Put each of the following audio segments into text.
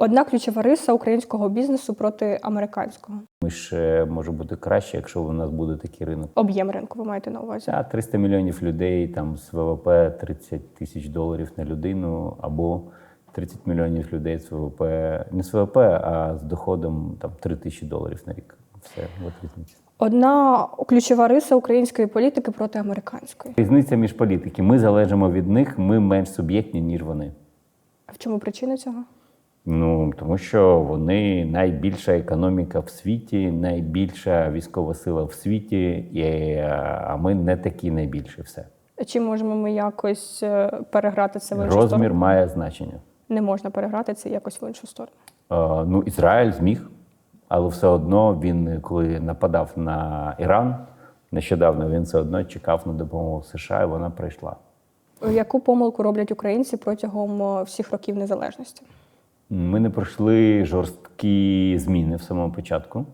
Одна ключова риса українського бізнесу проти американського. Ми ще може бути краще, якщо у нас буде такий ринок. Об'єм ринку, ви маєте на увазі. А 300 мільйонів людей там з ВВП 30 тисяч доларів на людину, або 30 мільйонів людей з ВВП не з ВВП, а з доходом там 3 тисячі доларів на рік. Все от різниця. Одна ключова риса української політики проти американської. Різниця між політики. Ми залежимо від них, ми менш суб'єктні, ніж вони. А В чому причина цього? Ну тому що вони найбільша економіка в світі, найбільша військова сила в світі, і, е, а ми не такі найбільші. Все Чи можемо ми якось е, переграти це в іншу розмір сторону? має значення. Не можна переграти це якось в іншу сторону. Е, Ну, Ізраїль зміг, але все одно він, коли нападав на Іран, нещодавно він все одно чекав на допомогу США, і вона прийшла. Яку помилку роблять українці протягом е, всіх років незалежності? Ми не пройшли жорсткі зміни в самому початку.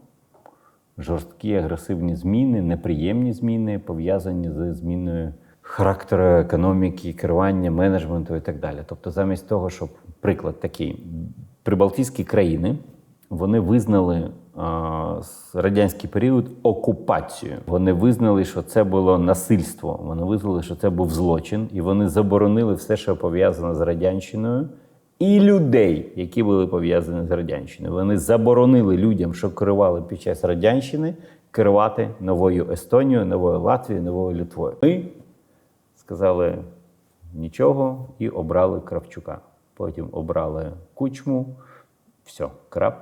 Жорсткі агресивні зміни, неприємні зміни, пов'язані з зміною характеру економіки, керування, менеджменту і так далі. Тобто, замість того, щоб приклад такий, прибалтійські країни вони визнали а, радянський період окупацію. Вони визнали, що це було насильство. Вони визнали, що це був злочин, і вони заборонили все, що пов'язане з радянщиною і людей, які були пов'язані з радянщиною. Вони заборонили людям, що керували під час радянщини, керувати новою Естонією, новою Латвією, новою Литвою. Ми сказали нічого і обрали Кравчука. Потім обрали кучму. Все, крапка.